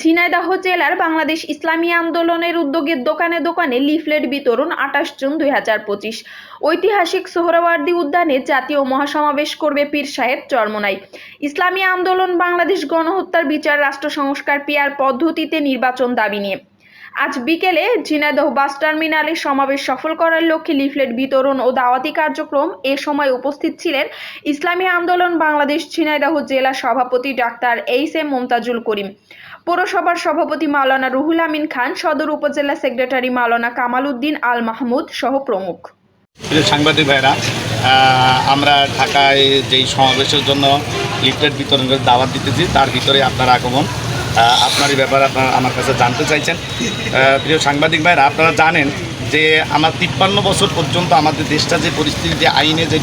ঝিনাইদহ জেলার বাংলাদেশ ইসলামী আন্দোলনের উদ্যোগে দোকানে দোকানে লিফলেট বিতরণ আঠাশ জুন দুই হাজার পঁচিশ। ঐতিহাসিক সোহরাওয়ার্দী উদ্যানে জাতীয় মহাসমাবেশ করবে পীর সাহেব চরমনাই। ইসলামী আন্দোলন বাংলাদেশ গণহত্যার বিচার, রাষ্ট্র সংস্কার, পেয়ার পদ্ধতিতে নির্বাচন দাবি নিয়ে। আজ বিকেলে ঝিনাইদহ বাস টার্মিনালে সমাবেশ সফল করার লক্ষ্যে লিফলেট বিতরণ ও দাওয়াতি কার্যক্রম এ সময় উপস্থিত ছিলেন ইসলামী আন্দোলন বাংলাদেশ ঝিনাইদহ জেলা সভাপতি doctor H M Momtajul Karim. পৌরসভার সভাপতি মাওলানা রুহুল আমিন খান, সদর উপজেলা সেক্রেটারি মাওলানা কামাল উদ্দিন আল মাহমুদ সহ প্রমুখ। সাংবাদিক ভাইরা আমরা ঢাকায় যেই সমাবেশের জন্য লিফলেট বিতরণের দাওয়াত দিতেছি, তার ভিতরে আপনার আগমন। আহ, আপনারই ব্যাপারে আপনারা আমার কাছে জানতে চাইছেন। প্রিয় সাংবাদিক ভাইরা আপনারা জানেন যে আমার তিপ্পান্ন বছর পর্যন্ত আমাদের দেশটা যে পরিস্থিতি যে আইনে যে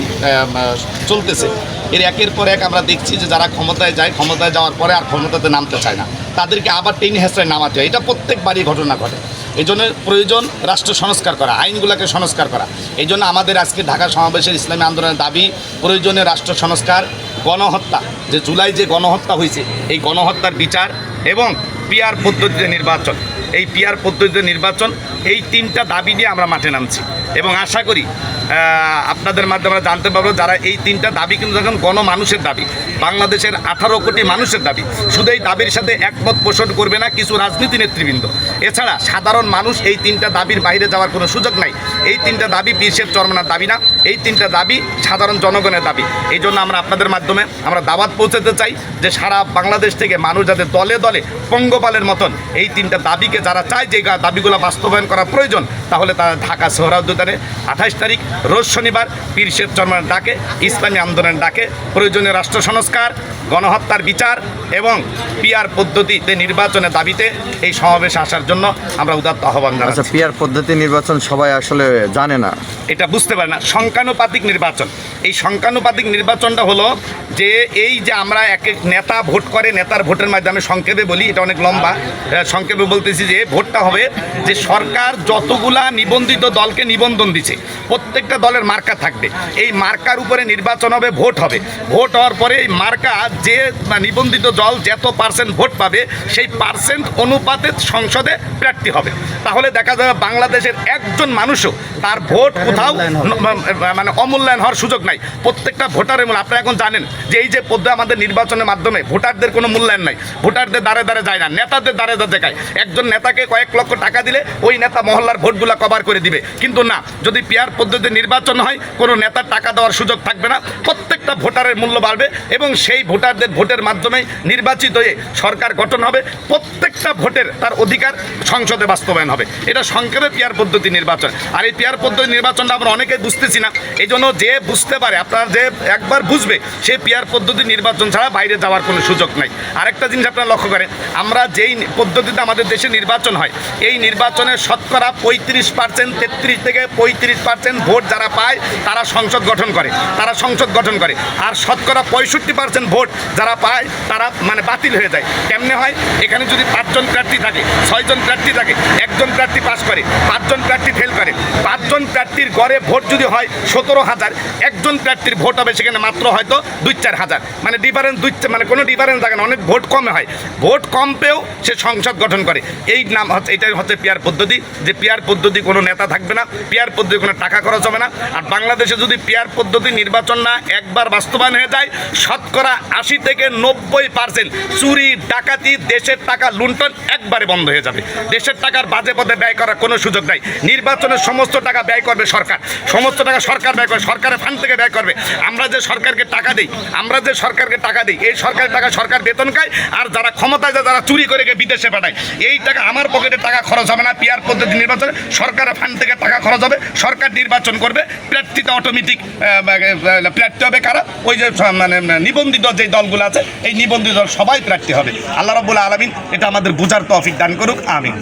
চলতেছে এর একের পর এক আমরা দেখছি যে যারা ক্ষমতায় যায় ক্ষমতায় যাওয়ার পরে আর ক্ষমতাতে নামতে চায় না। তাদেরকে আবার টেন হেসরায় নামাতে হয়। এটা প্রত্যেকবারই ঘটনা ঘটে। এই জন্য প্রয়োজন রাষ্ট্র সংস্কার করা আইনগুলোকে সংস্কার করা। এই জন্য আমাদের আজকে ঢাকা সমাবেশের ইসলামী আন্দোলনের দাবি প্রয়োজনে রাষ্ট্র সংস্কার গণহত্যা। যে জুলাই যে গণহত্যা হয়েছে এই গণহত্যার বিচার এবং পিয়ার পদ্ধতিতে নির্বাচন। এই পিয়ার পদ্ধতিতে নির্বাচন, এই তিনটা দাবি নিয়ে আমরা মাঠে নামছি। এবং আশা করি আপনাদের মাধ্যমে আমরা জানতে পারব যারা এই তিনটা দাবি কিন্তু এখন গণমানুষের দাবি, বাংলাদেশের আঠারো কোটি মানুষের দাবি। শুধু এই দাবির সাথে একমত পোষণ করবে না কিছু রাজনীতি নেতৃবৃন্দ। এছাড়া সাধারণ মানুষ এই তিনটা দাবির বাইরে যাওয়ার কোনো সুযোগ নাই। এই তিনটা দাবি বিশ্বের চরমনার দাবি না, এই তিনটা দাবি সাধারণ জনগণের দাবি। এই জন্য আমরা আপনাদের মাধ্যমে আমরা দাবাত পৌঁছাতে চাই যে সারা বাংলাদেশ থেকে মানুষ যাতে দলে দলে পঙ্গপালের মতন এই তিনটা দাবিকে যারা চায় যে দাবিগুলো বাস্তবায়ন করা প্রয়োজন, তাহলে তারা ঢাকা সোহরাউদ্দানে আঠাশ তারিখ রোজ শনিবার পীর শেখ চরমানের ডাকে ইসলামী আন্দোলনের ডাকে প্রয়োজনীয় রাষ্ট্র সংস্কার গণহত্যার বিচার এবং পিয়ার পদ্ধতিতে নির্বাচনের দাবিতে এই সমাবেশে আসার জন্য আমরা উদাত্ত আহ্বান আচ্ছা জানাচ্ছি পিয়ার পদ্ধতি নির্বাচন সবাই আসলে জানে না। এটা বুঝতে পারে না। সংখ্যানুপাতিক নির্বাচন। এই সংখ্যানুপাতিক নির্বাচনটা হলো যে এই যে আমরা এক এক নেতা ভোট করে নেতার ভোটের মাধ্যমে সংক্ষেপে বলি এটা অনেক লম্বা। সংক্ষেপে বলতেছি যে ভোটটা হবে যে সরকার যতগুলা নিবন্ধিত দলকে নিবন্ধন দিছে। প্রত্যেকটা দলের মার্কা থাকবে। এই মার্কার উপরে নির্বাচন হবে, ভোট হবে। ভোট হওয়ার পরে এই মার্কা যে নিবন্ধিত দল যত পার্সেন্ট ভোট পাবে, সেই পার্সেন্ট অনুপাতে সংসদে প্রার্থী হবে। তাহলে দেখা যাবে বাংলাদেশের একজন মানুষও তার ভোট কোথাও মানে অমূল্যায়ন হওয়ার সুযোগ নাই। প্রত্যেকটা ভোটারের মূল্য আপনারা এখন জানেন যে এই যে পদ্ধতি আমাদের নির্বাচনের মাধ্যমে ভোটারদের কোনো মূল্যায়ন নাই। ভোটারদের দ্বারে দ্বারে যায় না, নেতাদের দ্বারে দ্বারে দেখায় একজন নেতাকে কয়েক লক্ষ টাকা দিলে ওই নেতা মহল্লার ভোটগুলো কভার করে দিবে। কিন্তু না, যদি পিয়ার পদ্ধতিতে নির্বাচন হয়, কোনো নেতার টাকা দেওয়ার সুযোগ থাকবে না। প্রত্যেকটা ভোটারের মূল্য বাড়বে এবং সেই ভোটারদের ভোটের মাধ্যমে নির্বাচিত হয়ে সরকার গঠন হবে। প্রত্যেকটা ভোটের তার অধিকার সংসদে বাস্তবায়ন হবে। এটা সংক্ষেপে পিয়ার পদ্ধতি নির্বাচন। আর এই পদ্ধতি নির্বাচনটা আমরা অনেকে বুঝতেছি না। এই জন্য যে বুঝতে পারে, আপনার যে একবার বুঝবে সে পিয়ার পদ্ধতি নির্বাচন ছাড়া বাইরে যাওয়ার কোনো সুযোগ নাই। আরেকটা জিনিস আপনারা লক্ষ্য করেন, আমরা যেই পদ্ধতিতে আমাদের দেশে নির্বাচন হয়, এই নির্বাচনের শতকরা পঁয়ত্রিশ পার্সেন্ট, তেত্রিশ থেকে পঁয়ত্রিশ পার্সেন্ট ভোট যারা পায়, তারা সংসদ গঠন করে, তারা সংসদ গঠন করে। আর শতকরা পঁয়ষট্টি পার্সেন্ট ভোট যারা পায়, তারা মানে বাতিল হয়ে যায়। কেমনে হয়? এখানে যদি পাঁচজন প্রার্থী থাকে, ছয়জন প্রার্থী থাকে, একজন প্রার্থী পাশ করে, পাঁচজন প্রার্থী ফেল করে পাঁচজন প্রার্থীর গড়ে ভোট যদি হয় সতেরো হাজার। একজন প্রার্থীর ভোট হবে সেখানে মাত্র হয়তো দুই চার হাজার। মানে ডিফারেন্স দুই মানে কোনো ডিফারেন্স থাকে না, অনেক ভোট কমে হয়। ভোট কম পেয়েও সে সংসদ গঠন করে। এই নাম হচ্ছে এটাই হচ্ছে পিয়ার পদ্ধতি। যে পিয়ার পদ্ধতি কোনো নেতা থাকবে না পিয়ার পদ্ধতি কোনো টাকা খরচ হবে না। আর বাংলাদেশে যদি পিয়ার পদ্ধতি নির্বাচন না একবার বাস্তবায়ন হয়ে যায়, শতকরা আশি থেকে নব্বই পার্সেন্ট চুরি, ডাকাতি, দেশের টাকা লুণ্ঠন একবারে বন্ধ হয়ে যাবে। দেশের টাকার বাজে পদে ব্যয় করার কোনো সুযোগ নাই। নির্বাচনের সমস্ত টাকা ব্যয় করবে সরকার। সমস্ত টাকা সরকার ব্যয় করবে সরকারের ফান্ড থেকে ব্যয় করবে। আমরা যে সরকারকে টাকা দিই, আমরা যে সরকারকে টাকা দিই, এই সরকারের টাকা সরকার বেতন খায়, আর যারা ক্ষমতায় যায়, যারা চুরি করে বিদেশে পাঠায়। এই টাকা আমার পকেটে টাকা খরচ হবে না পিয়ার পদ্ধতি নির্বাচনে সরকারের ফান্ড থেকে টাকা খরচ হবে, সরকার নির্বাচন করবে, প্রার্থীতে অটোমেটিক প্রার্থী হবে কারা? ওই যে মানে নিবন্ধিত যে দলগুলো আছে, এই নিবন্ধিত দল সবাই প্রার্থী হবে। আল্লাহ রব্বুল আলমিন, এটা আমাদের বুঝার তৌফিক দান করুক, আমিন।